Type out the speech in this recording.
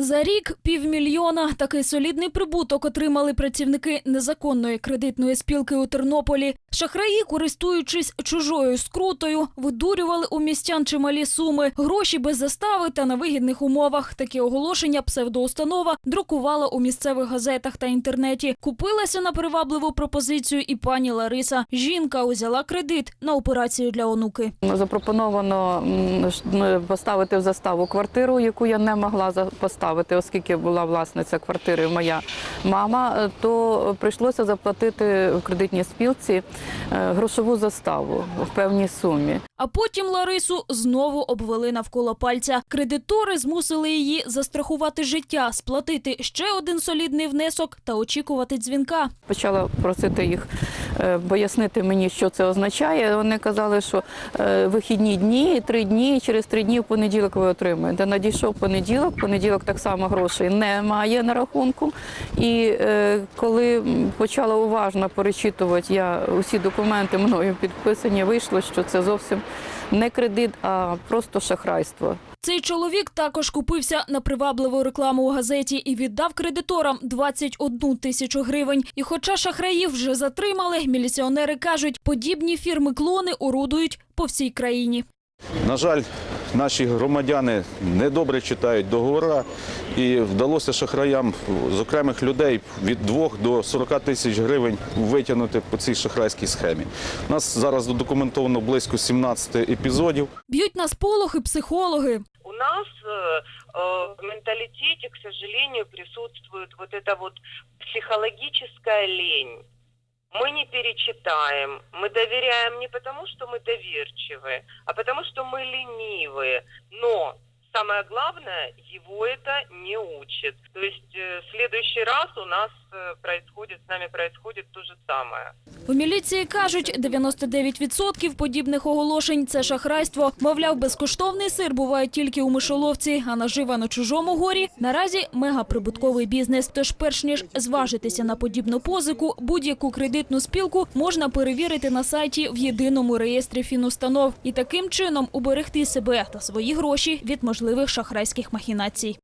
За рік півмільйона такий солідний прибуток отримали працівники незаконної кредитної спілки у Тернополі. Шахраї, користуючись чужою скрутою, видурювали у містян чималі суми, гроші без застави та на вигідних умовах. Такі оголошення псевдоустанова друкувала у місцевих газетах та інтернеті. Купилася на привабливу пропозицію і пані Лариса. Жінка узяла кредит на операцію для онуки. Запропоновано поставити в заставу квартиру, яку я не могла за- поставити, оскільки була власниця квартири моя мама, е, то прийшлося заплатити в кредитній спілці е, грошову заставу в певній сумі. А потім Ларису знову обвели навколо пальця. Кредитори змусили її застрахувати життя, сплатити ще один солідний внесок та очікувати дзвінка. Почала просити їх пояснити мені, що це означає. Вони казали, що е, вихідні дні, три дні, і через три дні в понеділок ви отримаєте. Надійшов понеділок, понеділок так само грошей немає на рахунку. І е, коли почала уважно перечитувати я усі документи мною підписані, вийшло, що це зовсім не кредит, а просто шахрайство. Цей чоловік також купився на привабливу рекламу у газеті і віддав кредиторам 21 тисячу гривень. І хоча шахраїв вже затримали, міліціонери кажуть, подібні фірми клони орудують по всій країні. На жаль, наші громадяни недобре читають договори, і вдалося шахраям з окремих людей від 2 до 40 тисяч гривень витягнути по цій шахрайській схемі. У нас зараз документовано близько 17 епізодів. Б'ють на сполохи психологи. Нас э, э, в менталитете, к сожалению, присутствует вот эта вот психологическая лень. Мы не перечитаем, мы доверяем не потому, что мы доверчивы, а потому, что мы ленивые. Но самое главное, его это не учит. То есть э, в следующий раз у нас э, происходит, с нами происходит то же самое. У міліції кажуть, 99% подібних оголошень – це шахрайство. Мовляв, безкоштовний сир буває тільки у мишоловці, а нажива на чужому горі – наразі мегаприбутковий бізнес. Тож перш ніж зважитися на подібну позику, будь-яку кредитну спілку можна перевірити на сайті в єдиному реєстрі фінустанов і таким чином уберегти себе та свої гроші від можливих шахрайських махінацій.